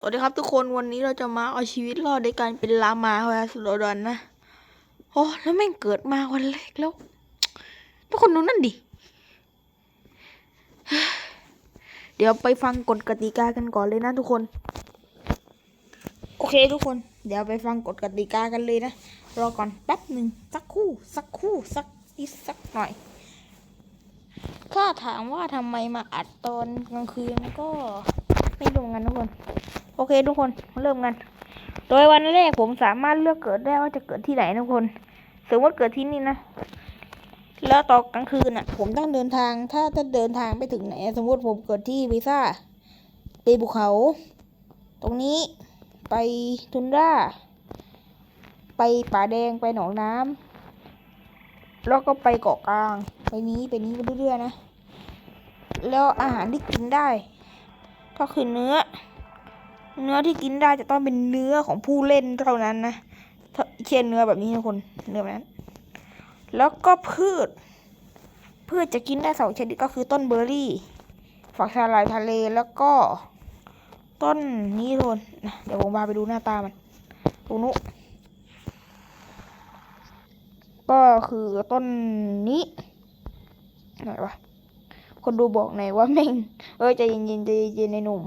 สวัสดีครับทุกคนวันนี้เราจะมาเอาชีวิตรอดในการเป็นลามาเวสโลดอนนะโอ้แล้วแม่งเกิดมาวันแรกแล้ว ทุกคนดูนั่นดิ เดี๋ยวไปฟังกฎกติกากันก่อนเลยนะทุกคน โอเคทุกคน เดี๋ยวไปฟังกฎกติกากันเลยนะ รอก่อนแป๊บหนึ่งสักคู่สักคู่สักอีกสักหน่อย ถ้าถามว่าทำไมมาอัดตอนกลางคืนก็ไม่รู้เหมือนกันทุกคน โอเคทุกคนเริ่มกัน โดยวันแรกผมสามารถเลือกเกิดได้ว่าจะเกิดที่ไหนนะทุกคนสมมติเกิดที่นี่นะแล้วตอนกลางคืนอะ ผมต้องเดินทางถ้าจะเดินทางไปถึงไหน สมมติผมเกิดที่วีซ่าไปภูเขา ตรงนี้ไปทุนราไปป่าแดงไปหนองน้ำแล้วก็ไปเกาะกลาง ไปนี้ไปนี้ไปเรื่อยๆนะ แล้วอาหารที่กินได้ ก็คือเนื้อ เนื้อที่กินได้จะต้องเป็นเนื้อของผู้เล่นเท่านั้นนะเช่นเนื้อแบบนี้นะคนเนื้อแบบนั้น แล้วก็พืช พืชจะกินได้สองชนิดก็คือต้นเบอร์รี่ฝักสาหร่ายทะเลแล้วก็ ต้นนี้ทุกคนเดี๋ยวผมพาไปดูหน้าตามันตรงนู้นก็คือต้นนี้ไหนวะคนดูบอกไหนว่าแม่งเออใจเย็นๆใจเย็นๆในหนุ่ม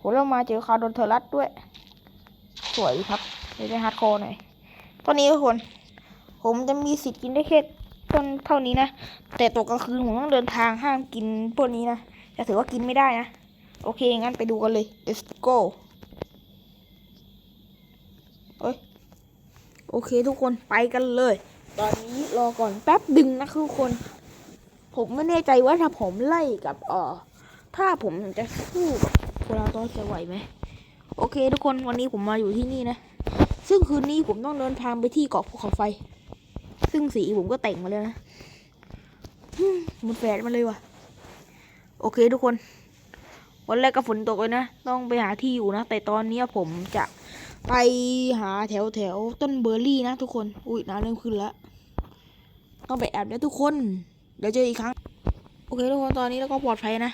ผมเรามาเจอคาร์ดอนเทอรัสด้วย สวยครับเดี๋ยวจะฮาร์ดคอร์หน่อยตอนนี้ทุกคน ผมจะมีสิทธิ์กินได้แค่ต้นเท่านี้นะ แต่ตกกลางคืนผมต้องเดินทางห้ามกินพวกนี้นะ จะถือว่ากินไม่ได้นะ โอเค งั้นไปดูกันเลย let's go เอ้ย โอเคทุกคนไปกันเลย ตอนนี้รอก่อนแป๊บดึงนะทุกคน ผมไม่แน่ใจว่าถ้าผมไล่กับเอ่อถ้าผมจะสู้กับ โคลาตอสจะไหวไหมโอเค ทุกคนวันนี้ผมมาอยู่ที่นี่นะ ซึ่งคืนนี้ผมต้องเดินทางไปที่เกาะภูเขาไฟ ซึ่งสีผมก็แต่งมาแล้วนะมันแฝดมาเลยว่ะ โอเคทุกคน วันแรกก็ฝนตกเลยนะ ต้องไปหาที่อยู่นะ แต่ตอนนี้ผมจะไปหาแถวแถวต้นเบอร์รี่นะทุกคน อุ้ยน้ำเริ่มขึ้นแล้ว ต้องไปแอบแล้วทุกคน เดี๋ยวเจออีกครั้ง โอเคทุกคนตอนนี้เราก็ปลอดภัยนะ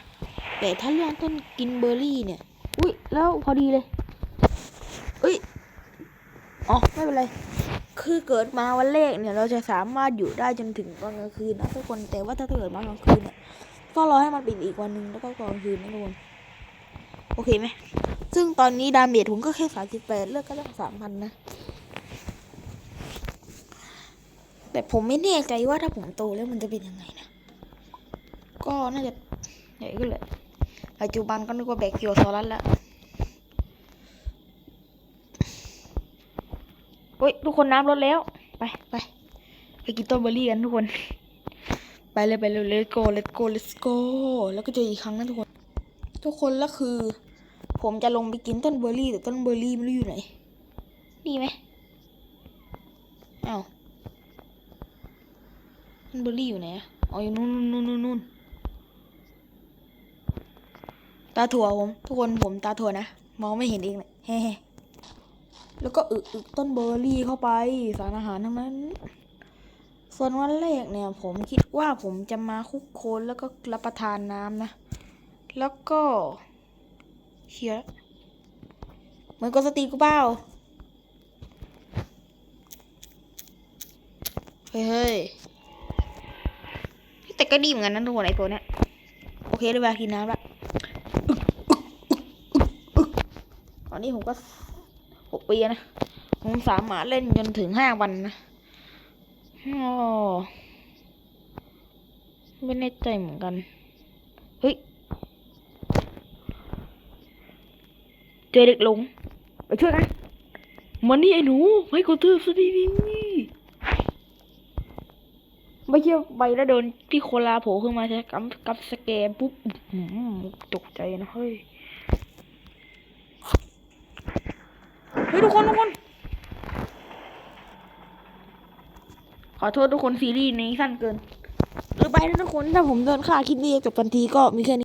แต่ถ้าเรื่องต้นกินเบอร์รี่เนี่ย อุ้ยแล้วพอดีเลยเอ้ยอ๋อไม่เป็นไร คือเกิดมาวันแรกเนี่ย เราจะสามารถอยู่ได้จนถึงตอนกลางคืนนะทุกคนแต่ว่าถ้าเกิดมากลางคืนเนี่ยก็รอให้มันปิดอีกวันหนึ่งแล้วก็กลางคืนนะทุกคนโอเคไหมซึ่งตอนนี้ดาเมจผมก็แค่สามสิบแปดเลือกก็ต้องสามพันนะแต่ผมไม่แน่ใจว่าถ้าผมโตแล้วมันจะเป็นยังไงนะ ก็น่าจะใหญ่ขึ้นเลย ปัจจุบันก็นึกว่าแบคทียวโซอรัสแล้วเฮ้ยทุกคนน้ำลดแล้ว ไปไปไปกินต้นเบอร์รี่กันทุกคน ไปเลยไปเลย let's go let's go let's go แล้วก็เจออีกครั้งนะทุกคน ทุกคนแล้วคือ ผมจะลงไปกินต้นเบอร์รี่แต่ต้นเบอร์รี่ไม่รู้อยู่ไหนนี่ไหมอ้าวต้นเบอร์รี่อยู่ไหนอะอ๋ออยู่นู่นนู่นนู่นนู่น ตาถั่วผมทุกคนผมตาถั่วนะมองไม่เห็นเองเลยเฮ้ๆแล้วก็อึอึต้นเบอร์รี่เข้าไปสารอาหารทั้งนั้น ส่วนวันแรกเนี่ย ผมคิดว่าผมจะมาคุกโคนแล้วก็รับประทานน้ำนะ แล้วก็เชียเหมือนกสตีกูเปล่าเฮ้ยเฮ้แต่ก็ดีเหมือนกันนะทุกคนไอตัวเนี้ยโอเคได้เวลากินน้ำละ ต อนนี้ผมก็หกปีนะ ผมสามารถเล่นจนถึงห้าวันนะอ๋อไม่แน่ใจเหมือนกัน เฮ้ย เจอเด็กหลงไปช่วยกันมันนี่ไอ้หนูให้กูเธอสดีดีไม่เชื่อไปแล้วโดนที่โคลาโผล่ขึ้นมาใช่กับกับสแกนปุ๊บตกใจนะเฮ้ย ฮ้ยทุกคนทุกคน ขอโทษทุกคนซีรีส์นี้สั้นเกินหรือไปนะทุกคนถ้าผมโดนฆ่าคลิปนี้จบทันทีก็มีแค่นี้